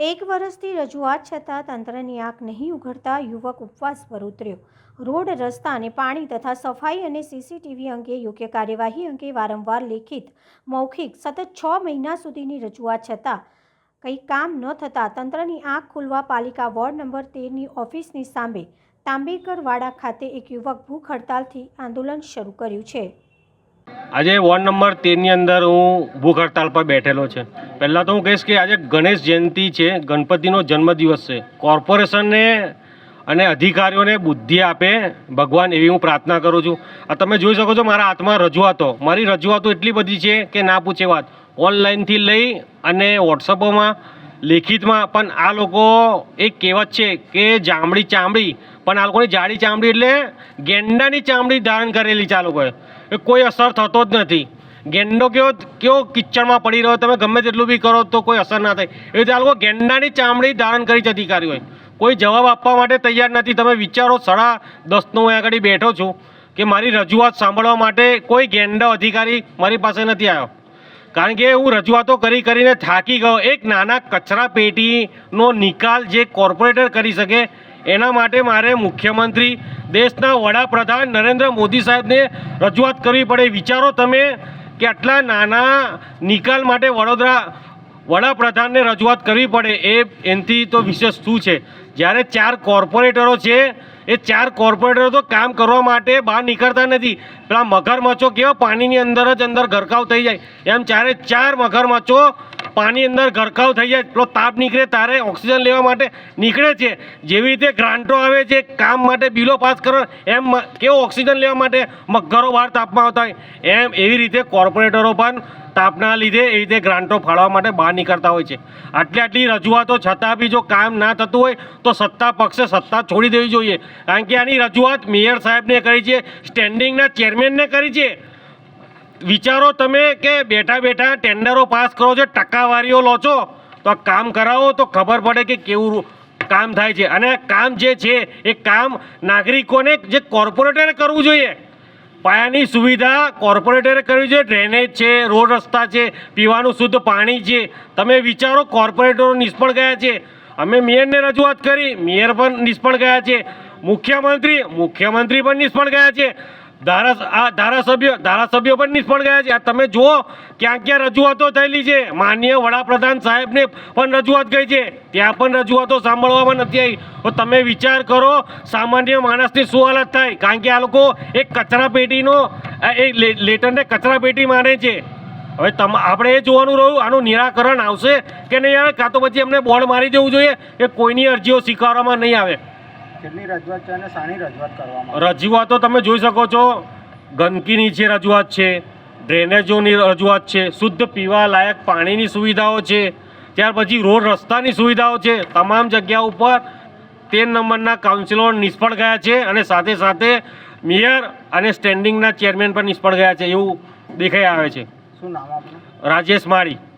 એક વર્ષથી રજૂઆત છતાં તંત્રની આંખ નહીં ઉઘડતા યુવક ઉપવાસ પર ઉતર્યો. રોડ, રસ્તા અને પાણી તથા સફાઈ અને સીસીટીવી અંગે યોગ્ય કાર્યવાહી અંગે વારંવાર લેખિત, મૌખિક, સતત છ મહિના સુધીની રજૂઆત છતાં કંઈ કામ ન થતાં તંત્રની આંખ ખુલવા પાલિકા વોર્ડ નંબર તેરની ઓફિસની સામે તાંબેકરવાડા ખાતે એક યુવક ભૂખ હડતાલથી આંદોલન શરૂ કર્યું છે. આજે વોર્ડ નંબર તેરની અંદર હું ભૂખ હડતાલ પર બેઠેલો છે. પહેલાં તો હું કહીશ કે આજે ગણેશ જયંતિ છે, ગણપતિનો જન્મદિવસ છે. કોર્પોરેશનને અને અધિકારીઓને બુદ્ધિ આપે ભગવાન એવી હું પ્રાર્થના કરું છું. આ તમે જોઈ શકો છો મારા હાથમાં રજૂઆતો. મારી રજૂઆતો એટલી બધી છે કે ના પૂછે વાત. ઓનલાઈનથી લઈ અને વોટ્સઅપોમાં લેખિતમાં પણ આ લોકો એક કહેવત છે કે જાંબડી ચામડી, પણ આ લોકોની જાડી ચામડી એટલે ગેંડાની ચામડી ધારણ કરેલી છે આ લોકોએ. એ કોઈ અસર થતો જ નથી. ગેંડો કેવો કેવો કિચડમાં પડી રહ્યો, તમે ગમે તેટલું બી કરો તો કોઈ અસર ના થાય. એ રીતે આ લોકો ગેંડાની ચામડી ધારણ કરી છે અધિકારીઓએ કોઈ જવાબ આપવા માટે તૈયાર નથી. તમે વિચારો, સાડા દસનો હું આગળ બેઠો છું કે મારી રજૂઆત સાંભળવા માટે કોઈ ગેંડો અધિકારી મારી પાસે નથી આવ્યો. કારણ કે હું રજૂઆતો કરી કરીને થાકી ગયો. એક નાના કચરા પેટીનો નિકાલ જે કોર્પોરેટર કરી શકે, એના માટે મારે મુખ્યમંત્રી, દેશના વડાપ્રધાન નરેન્દ્ર મોદી સાહેબને રજૂઆત કરવી પડે. વિચારો તમે કે આટલા નાના નિકાલ માટે વડોદરા વડાપ્રધાનને રજૂઆત કરવી પડે એ એનાથી તો વિશેષ શું છે? જ્યારે ચાર કોર્પોરેટરો છે એ ચાર કોર્પોરેટરો તો કામ કરવા માટે બહાર નીકળતા નથી. પેલા મગરમચ્છો કેવા પાણીની અંદર જ અંદર ગરકાવ થઈ જાય. એમ ચારે ચાર મગરમચ્છો પાણી અંદર ગરકાવ થઈ જાય, એટલો તાપ નીકળે તારે ઓક્સિજન લેવા માટે નીકળે છે. જેવી રીતે ગ્રાન્ટો આવે છે, કામ માટે બિલો પાસ કરવા એમ કેવો ઓક્સિજન લેવા માટે મગરો બહાર તાપમાં આવતા હોય? એમ એવી રીતે કોર્પોરેટરો પણ તાપના લીધે એ રીતે ગ્રાન્ટો ફાળવા માટે બહાર નીકળતા હોય છે. આટલી આટલી રજૂઆતો છતાં બી જો કામ ના થતું હોય, તો સત્તા પક્ષે સત્તા છોડી દેવી જોઈએ. કારણ કે આની રજૂઆત મેયર સાહેબને કરી છે સ્ટેન્ડિંગના ચેરમેનને કરી છે. વિચારો તમે કે બેઠા બેઠા ટેન્ડરો પાસ કરો છો, ટકાવારીઓ લો છો, તો કામ કરાવો તો ખબર પડે કે કેવું કામ થાય છે. અને કામ જે છે, એ કામ નાગરિકોને જે કોર્પોરેટરે કરવું જોઈએ. પાયાની સુવિધા કોર્પોરેટરે કરવી જોઈએ. ડ્રેનેજ છે, રોડ રસ્તા છે, પીવાનું શુદ્ધ પાણી છે. તમે વિચારો કોર્પોરેટરો નિષ્ફળ ગયા છે. અમે મેયરને રજૂઆત કરી, મેયર પણ નિષ્ફળ ગયા છે. મુખ્યમંત્રી મુખ્યમંત્રી પણ નિષ્ફળ ગયા છે. ધારા આ ધારાસભ્ય, ધારાસભ્યો પણ નિષ્ફળ ગયા છે. તમે જુઓ, ક્યાં ક્યાં રજૂઆતો થયેલી છે. માનનીય વડાપ્રધાન સાહેબને પણ રજૂઆત ગઈ છે. ત્યાં પણ રજૂઆતો સાંભળવામાં નથી આવી. તો તમે વિચાર કરો, સામાન્ય માણસની શું હાલત થાય? કારણ કે આ લોકો એક કચરા એ લેટરને કચરા પેટી માને છે. હવે તમ, આપણે એ જોવાનું રહ્યું, આનું નિરાકરણ આવશે કે નહીં આવે? કાં તો પછી અમને બોર્ડ મારી દેવું જોઈએ કે કોઈની અરજીઓ સ્વીકારવામાં નહીં આવે? કેટલી રજૂઆત છે અને શાની રજૂઆત કરવામાં રજૂઆતો તમે જોઈ શકો છો. ગંદકીની છે રજૂઆત છે ડ્રેનેજોની રજૂઆત છે શુદ્ધ પીવા લાયક પાણીની સુવિધાઓ છે ત્યાર પછી રોડ રસ્તાની સુવિધાઓ છે તમામ જગ્યા ઉપર તેર નંબરના કાઉન્સિલર નિષ્ફળ ગયા છે અને સાથે સાથે મેયર અને સ્ટેન્ડિંગના ચેરમેન પણ નિષ્ફળ ગયા છે એવું દેખાઈ આવે છે. શું નામ રાજેશ માળી.